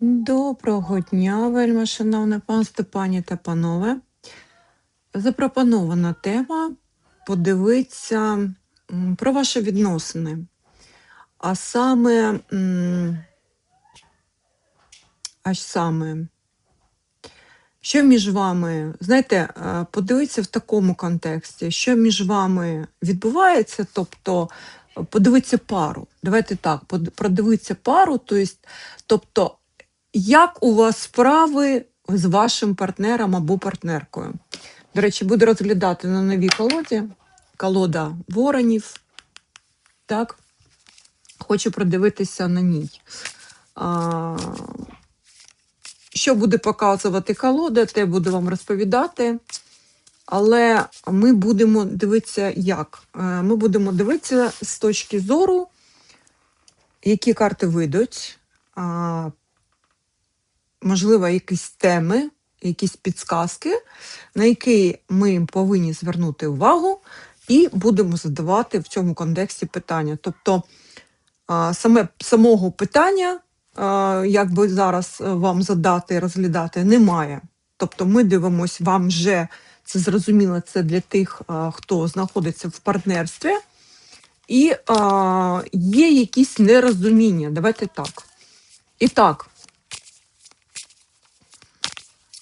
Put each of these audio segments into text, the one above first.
Доброго дня, вельми шановне панство, пані та панове. Запропонована тема подивитися про ваші відносини. А саме, аж саме, що між вами, знаєте, е, подивитися в такому контексті, що між вами відбувається, тобто подивитися пару. Давайте так, под- продивитися пару, тобто, як у вас справи з вашим партнером або партнеркою. До речі, буду розглядати на новій колоді. Колода воронів. Так, хочу продивитися на ній. А, що буде показувати колода, те буду вам розповідати. Але ми будемо дивитися як? Е, Ми будемо дивитися з точки зору, які карти вийдуть, можливо, якісь теми, якісь підсказки, на які ми повинні звернути увагу, і будемо задавати в цьому контексті питання. Тобто саме самого питання, як би зараз е, вам задати, розглядати, немає. Тобто ми дивимося, вам вже це зрозуміло, це для тих, хто знаходиться в партнерстві. І а, є якісь нерозуміння. Давайте так. І так.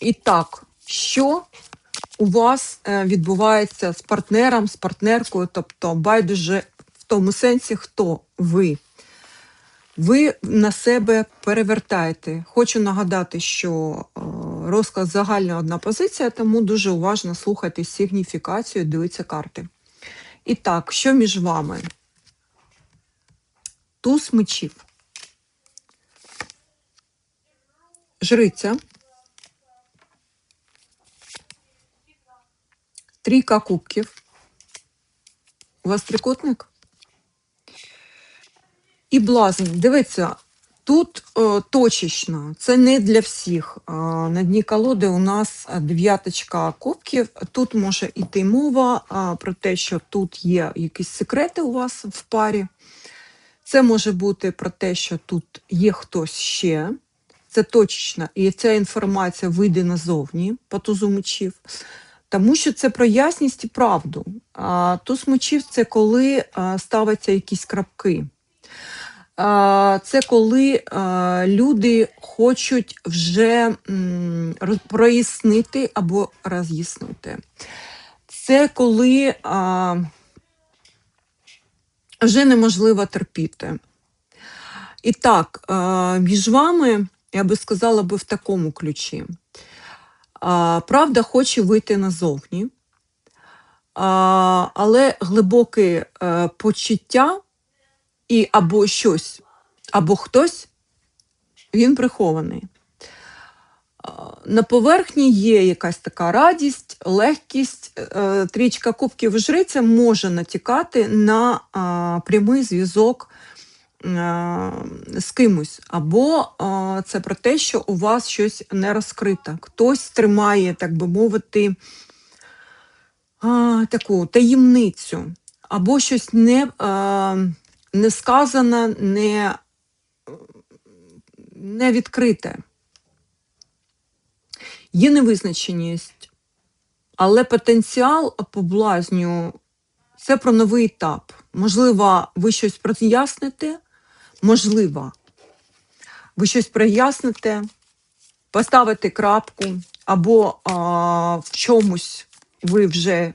І так, що у вас е, відбувається з партнером, з партнеркою, тобто байдуже в тому сенсі, хто ви. Ви на себе перевертаєте. Хочу нагадати, що е, розклад загальна одна позиція, тому дуже уважно слухайте сигніфікацію, дивіться карти. І так, що між вами? Туз мечів. Жриця. Трійка кубків. У вас трикутник? І блазень. Дивіться, тут е, точечно, це не для всіх. Е, на дні колоди у нас дев'яточка кубків. Тут може йти мова е, про те, що тут є якісь секрети у вас в парі. Це може бути про те, що тут є хтось ще. Це точечно, і ця інформація вийде назовні по тузу мечів. Тому що це про ясність і правду. А туз мечів це коли а, ставляться якісь крапки. Це коли а, люди хочуть вже прояснити або роз'яснити. Це коли вже неможливо терпіти. І так, а, між вами, я би сказала би в такому ключі. Правда хоче вийти назовні, але глибоке е, почуття і або щось, або хтось, він прихований. На поверхні є якась така радість, легкість. Е, Трічка кубків жриця може натякати на прямий зв'язок з кимось, або це про те, що у вас щось не розкрите. Хтось тримає, так би мовити, таку таємницю, або щось не, не сказане, не, не відкрите. Є невизначеність, але потенціал по блазню це про новий етап. Можливо, ви щось проясните, можливо, ви щось проясните, поставите крапку, або а, в чомусь ви вже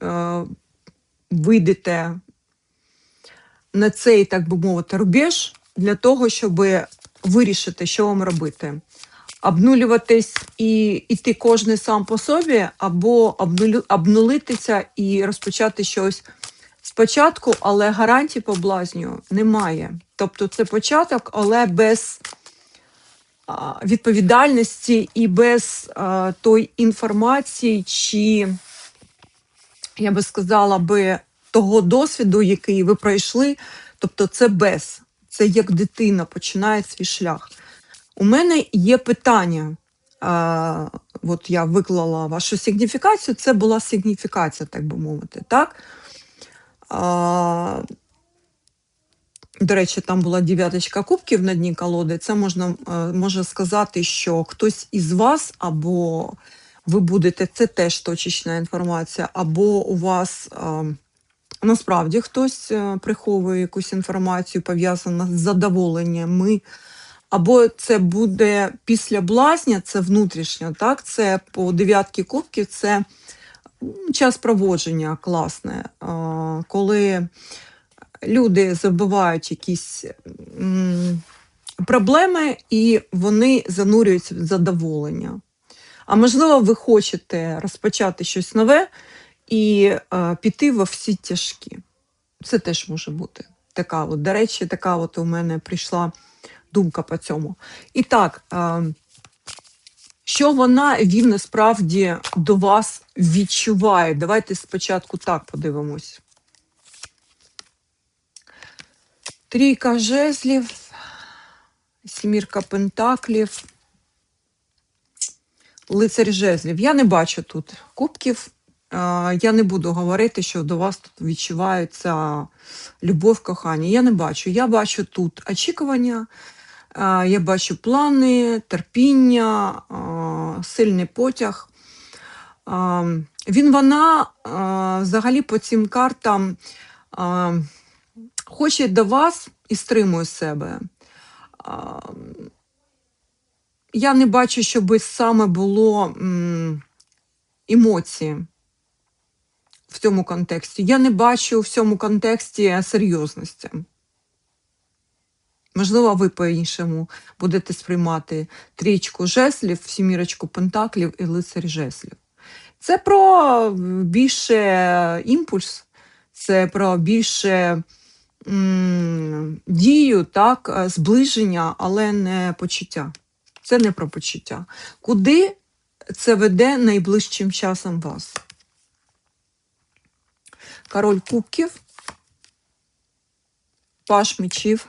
а, вийдете на цей, так би мовити, рубеж для того, щоб вирішити, що вам робити. Обнулюватись і йти кожен сам по собі, або обнулитися і розпочати щось спочатку, але гарантій по блазню немає. Тобто це початок, але без відповідальності і без той інформації, чи я би сказала би того досвіду, який ви пройшли. Тобто, це без. Це як дитина починає свій шлях. У мене є питання. От я виклала вашу сигніфікацію, це була сигніфікація, так би мовити. Так? До речі, там була дев'яточка кубків на дні колоди. Це можна е, може сказати, що хтось із вас, або ви будете, це теж точечна інформація, або у вас е, насправді хтось е, приховує якусь інформацію, пов'язану з задоволеннями. Або це буде після блазня, це внутрішньо, так? Це по дев'ятки кубків, це час проводження класне, коли люди забувають якісь м, проблеми і вони занурюються в задоволення. А можливо, ви хочете розпочати щось нове і е, піти во всі тяжкі. Це теж може бути. Така от, до речі, така от у мене прийшла думка по цьому. І так, е, що вона він насправді до вас відчуває? Давайте спочатку так подивимось. Трійка жезлів, сімірка пентаклів, лицар жезлів. Я не бачу тут кубків. Я не буду говорити, що до вас тут відчувається любов, кохання. Я не бачу. Я бачу тут очікування, я бачу плани, терпіння, сильний потяг. Він вона взагалі по цим картам хоче до вас і стримує себе. Я не бачу, щоб саме було емоції в цьому контексті. Я не бачу в цьому контексті серйозності. Можливо, ви по-іншому будете сприймати трічку жеслів, сімірочку пентаклів і лицарь жеслів. Це про більше імпульс, це про більше дію, так, е, зближення, але не почуття. Це не про почуття. Куди це веде найближчим часом вас? Король кубків, паш мечів,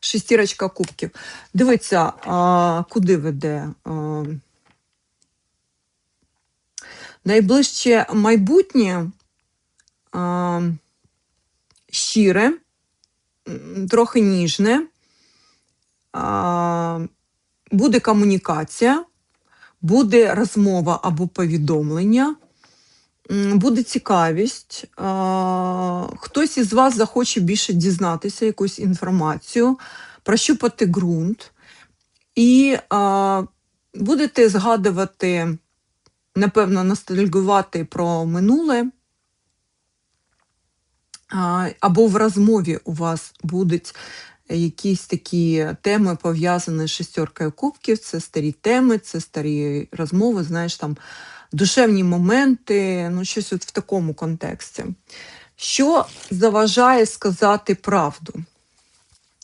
шестірочка кубків. Дивіться, куди веде? Найближче майбутнє щире, трохи ніжне, буде комунікація, буде розмова або повідомлення, буде цікавість. Хтось із вас захоче більше дізнатися якусь інформацію, прощупати ґрунт, і будете згадувати, напевно, ностальгувати про минуле. Або в розмові у вас будуть якісь такі теми пов'язані з шестеркою кубків, це старі теми, це старі розмови, знаєш, там душевні моменти, ну щось от в такому контексті. Що заважає сказати правду?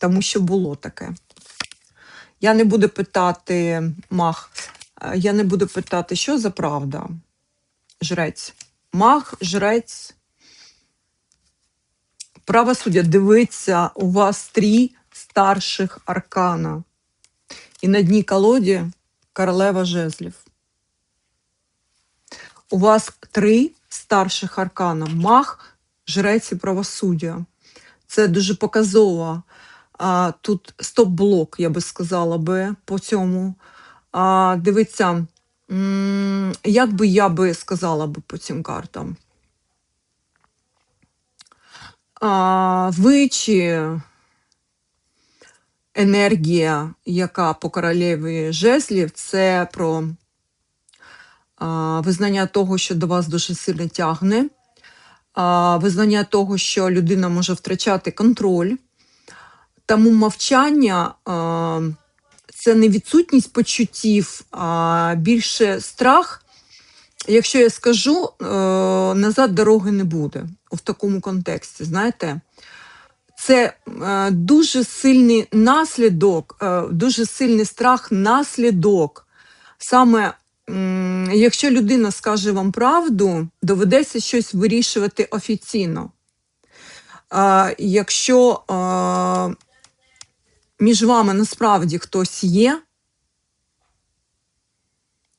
Тому що було таке. Я не буду питати мах, я не буду питати, що за правда? Жрець. Мах, жрець. Правосуддя, дивиться, у вас три старших аркана. І на дні колоді королева жезлів. У вас три старших аркана: мах, жрець і правосуддя. Це дуже показово. А, тут стоп-блок, я би сказала би, по цьому. А, дивіться, як би я би сказала би по цим картам. Ви чи енергія, яка по королеві жезлів, це про визнання того, що до вас дуже сильно тягне, визнання того, що людина може втрачати контроль. Тому мовчання це не відсутність почуттів, а більше страх. Якщо я скажу, е, назад дороги не буде в такому контексті. Знаєте, це е, дуже сильний наслідок, е, дуже сильний страх, наслідок. Саме якщо людина скаже вам правду, доведеться щось вирішувати офіційно. Якщо між вами насправді хтось є,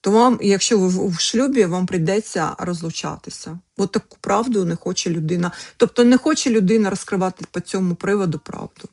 то вам, якщо ви в шлюбі, вам прийдеться розлучатися. От таку правду не хоче людина. Тобто не хоче людина розкривати по цьому приводу правду.